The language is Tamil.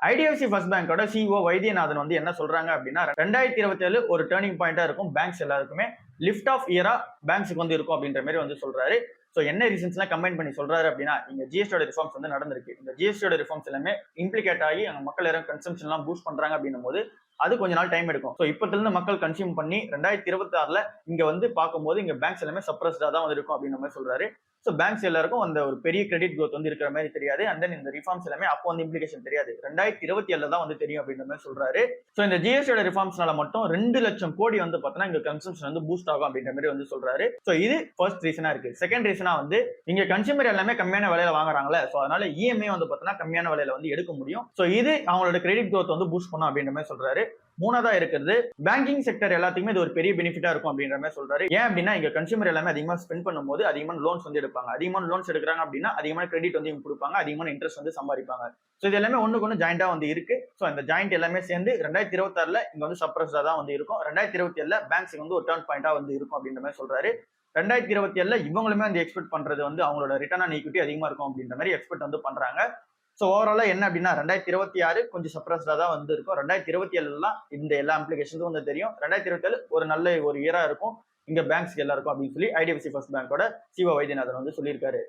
ஐடிஎஃப்சி ஃபர்ஸ்ட் பேங்கோட சிஓ வைத்தியநாதன் வந்து என்ன சொல்றாங்க அப்படின்னா ரெண்டாயிரத்தி இருபத்தேழு ஒரு டேர்னிங் பாயிண்டா இருக்கும் பேங்க்ஸ் எல்லாருக்குமே. லிஃப்ட் ஆஃப் இயரா பேங்க்ஸுக்கு வந்து இருக்கும் அப்படின்ற மாதிரி வந்து சொல்றாரு. ஸோ என்ன ரீசன்ஸ்லாம் கம்பைன் பண்ணி சொல்றாரு அப்படின்னா இங்க ஜிஎஸ்டியோட ரிஃபார்ம்ஸ் வந்து நடந்திருக்கு. இந்த ஜிஎஸ்டியோட ரிஃபார்ம்ஸ் எல்லாமே இம்ப்ளிகேட் ஆகி அங்கே மக்கள் யாரும் கன்சம்ஷன்லாம் பூஸ்ட் பண்றாங்க அப்படின்னும் போது அது கொஞ்ச நாள் டைம் எடுக்கும். ஸோ இப்பத்துல இருந்து மக்கள் கன்சியூம் பண்ணி ரெண்டாயிரத்தி இருபத்தி ஆறுல இங்க வந்து பார்க்கும்போது இங்க பேங்க்ஸ் எல்லாமே சப்ரஸ்டா தான் வந்து இருக்கும் அப்படின்ற மாதிரி சொல்றாரு. ஸோ பேங்க்ஸ் எல்லாருக்கும் அந்த ஒரு பெரிய கிரெடிட் க்ரோத் வந்து இருக்கிற மாதிரி தெரியாது. அண்ட் தென் இந்த ரிஃபார்ம்ஸ் எல்லாமே அப்போ வந்து இம்ப்ளிகேஷன் தெரியாது. ரெண்டாயிரத்தி இருபத்தி ஏழுல தான் வந்து தெரியும் அப்படின்ற மாதிரி சொல்றாரு. ஸோ இந்த ஜிஎஸ்டியோட ரிஃபார்ம்ஸ்னால மட்டும் ரெண்டு லட்சம் கோடி வந்து பார்த்தீங்கன்னா இங்க கன்சம்ஷன் வந்து பூஸ்ட் ஆகும் அப்படின்ற மாதிரி வந்து சொல்றாரு. ஸோ இது ஃபர்ஸ்ட் ரீசனா இருக்கு. செகண்ட் ரீசனா வந்து இங்க கன்சியூமர் எல்லாமே கம்மியான விலையில வாங்குறாங்களே ஸோ அதனால இஎம்ஐ வந்து பார்த்தீங்கன்னா கம்மியான விலையில வந்து எடுக்க முடியும். ஸோ இது அவங்களோட கிரெடிட் க்ரோத் வந்து பூஸ்ட் பண்ணும் அப்படின்ற மாதிரி சொல்றாரு. மூணாவதா இருக்கிறது பேங்கிங் செக்டர் எல்லாத்துக்குமே இது ஒரு பெரிய பெனிஃபிட்டா இருக்கும் அப்படின்ற மாதிரி சொல்றாரு. ஏன் அப்படின்னா இங்க கன்சியூமர் எல்லாமே அதிகமா ஸ்பெண்ட் பண்ணும்போது அதிகமான லோன்ஸ் வந்து எடுப்பாங்க. அதிகமான லோன்ஸ் எடுக்கிறாங்க அப்படின்னா அதிகமான கிரெடிட் வந்து இவங்க கொடுப்பாங்க. அதிகமான இன்ட்ரெஸ்ட் வந்து சம்பாதிப்பாங்க. ஸோ இது எல்லாமே ஒன்று ஒன்று ஜாயிண்டாக வந்து இருக்கு. ஸோ அந்த ஜாயிண்ட் எல்லாமே சேர்ந்து ரெண்டாயிரத்தி இருபத்தாறுல இங்கே வந்து சப்ரஸ்டா தான் வந்து இருக்கும். ரெண்டாயிரத்தி இருபத்தி ஏழுல பேங்க்ஸ் வந்து ஒரு டர்ன் பாயிண்டாக வந்து இருக்கும் அப்படின்ற மாதிரி சொல்றாரு. ரெண்டாயிரத்தி இருபத்தி ஏழில் இவங்களுமே வந்து எக்ஸ்பெக்ட் பண்றது வந்து அவங்களோட ரிட்டர்ன் ஆன் ஈக்விட்டி அதிகமாக இருக்கும் அப்படின்ற மாதிரி எக்ஸ்பெக்ட் வந்து பண்றாங்க. ஸோ ஓவராலாக என்ன அப்படின்னா ரெண்டாயிரத்தி இருபத்தி ஆறு கொஞ்சம் சப்ரஸ்டாக தான் வந்து இருக்கும். ரெண்டாயிரத்தி இருபத்தி ஏழுலாம் இந்த எல்லா அப்ளிகேஷன்ஸும் வந்து தெரியும். ரெண்டாயிரத்தி இருபத்தி ஏழு ஒரு நல்ல ஒரு இயராக இருக்கும். இங்க பேங்க்ஸ்க்கு எல்லாருக்கும் அப்படின்னு சொல்லி ஐடிஎஃப்சி ஃபர்ஸ்ட் பேங்கோட சிவ வைத்தியநாதன் வந்து சொல்லியிருக்காரு.